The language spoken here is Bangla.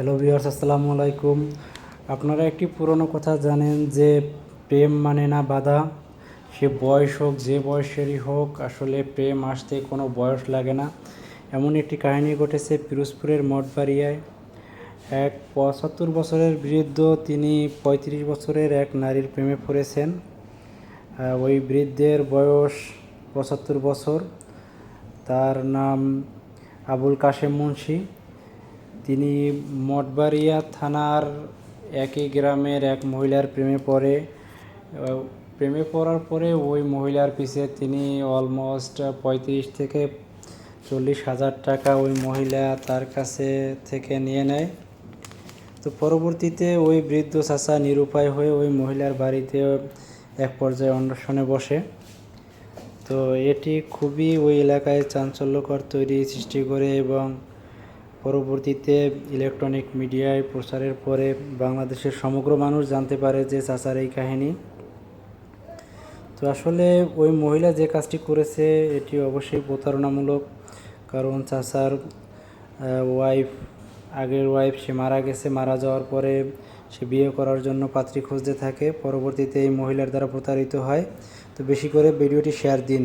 হ্যালো ভিউয়ার্স আসসালামু আলাইকুম। আপনারা একটি পুরনো কথা জানেন যে প্রেম মানে না বাধা। সে বয়স হোক, যে বয়সেরই হোক, আসলে প্রেম আসতে কোনো বয়স লাগে না। এমন একটি কাহিনী ঘটেছে পিরোজপুরের মঠবাড়িয়ায়। এক পঁচাত্তর বছরের বৃদ্ধ, তিনি পঁয়ত্রিশ বছরের এক নারীর প্রেমে পড়েছেন। ওই বৃদ্ধের বয়স পঁচাত্তর বছর। তার নাম আবুল কাশেম মুন্সি। তিনি মঠবাড়িয়া থানার একই গ্রামের এক মহিলার প্রেমে পড়ে। প্রেমে পড়ার পরে ওই মহিলার পিছে তিনি অলমোস্ট পঁয়ত্রিশ থেকে চল্লিশ হাজার টাকা ওই মহিলা তার কাছে থেকে নিয়ে নেয়। তো পরবর্তীতে ওই বৃদ্ধ চাচা নিরুপায় হয়ে ওই মহিলার বাড়িতে এক পর্যায়ে অন্বেষণে বসে। তো এটি খুবই ওই এলাকায় চাঞ্চল্যকর তৈরি সৃষ্টি করে এবং পরবর্তীতে ইলেকট্রনিক মিডিয়ায় প্রচারের পরে বাংলাদেশের সমগ্র মানুষ জানতে পারে যে চাচার এই কাহিনী। তো আসলে ওই মহিলা যে কাজটি করেছে, এটি অবশ্যই প্রতারণামূলক, কারণ চাচার ওয়াইফ আগের ওয়াইফ সে মারা গেছে, মারা যাওয়ার পরে সে বিয়ে করার জন্য পাত্রী খুঁজতে থাকে। পরবর্তীতে এই মহিলার দ্বারা প্রতারিত হয়। তো বেশি করে ভিডিওটি শেয়ার দিন।